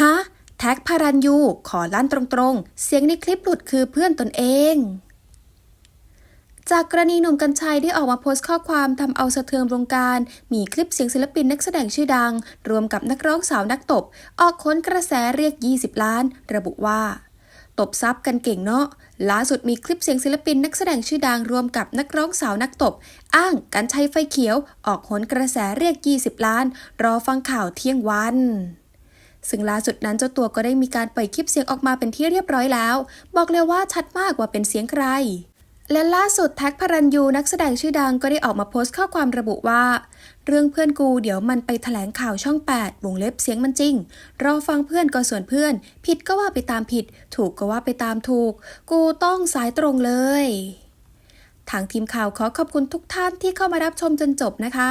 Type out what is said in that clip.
ฮะ แท็กพารันยู ขอลั่นตรงๆ เสียงในคลิปหลุดคือเพื่อนตนเอง จากกรณีหนุ่มกัญชัยที่ออกมาโพสต์ข้อความทำเอาสะเทือนวงการ มีคลิปเสียงศิลปินนักแสดงชื่อดัง รวมกับนักร้องสาวนักตบ ออกค้นกระแสเรียก 20 ล้าน ระบุว่า ตบซับกันเก่งเนาะล่าสุดมีคลิปเสียงศิลปินนักแสดงชื่อดังรวมกับนักร้องสาวนักตบ อ้างกันชัยไฟเขียว ออกโหนกระแสเรียก 20 ล้าน รอฟังข่าวเที่ยงวัน ซึ่งล่าสุดนั้นเจ้าตัวก็ได้มีการปล่อยคลิปเสียงออกมาเป็นที่เรียบร้อยแล้ว บอกเลยว่าชัดมากว่าเป็นเสียงใคร และล่าสุดแท็กพารันยูนักแสดงชื่อดังก็ได้ออกมาโพสต์ข้อความระบุว่า เรื่องเพื่อนกูเดี๋ยวมันไปแถลงข่าวช่อง 8 วงเล็บเสียงมันจริง รอฟังเพื่อนก็ส่วนเพื่อน ผิดก็ว่าไปตามผิด ถูกก็ว่าไปตามถูก กูต้องสายตรงเลย ทางทีมข่าวขอขอบคุณทุกท่านที่เข้ามารับชมจนจบนะคะ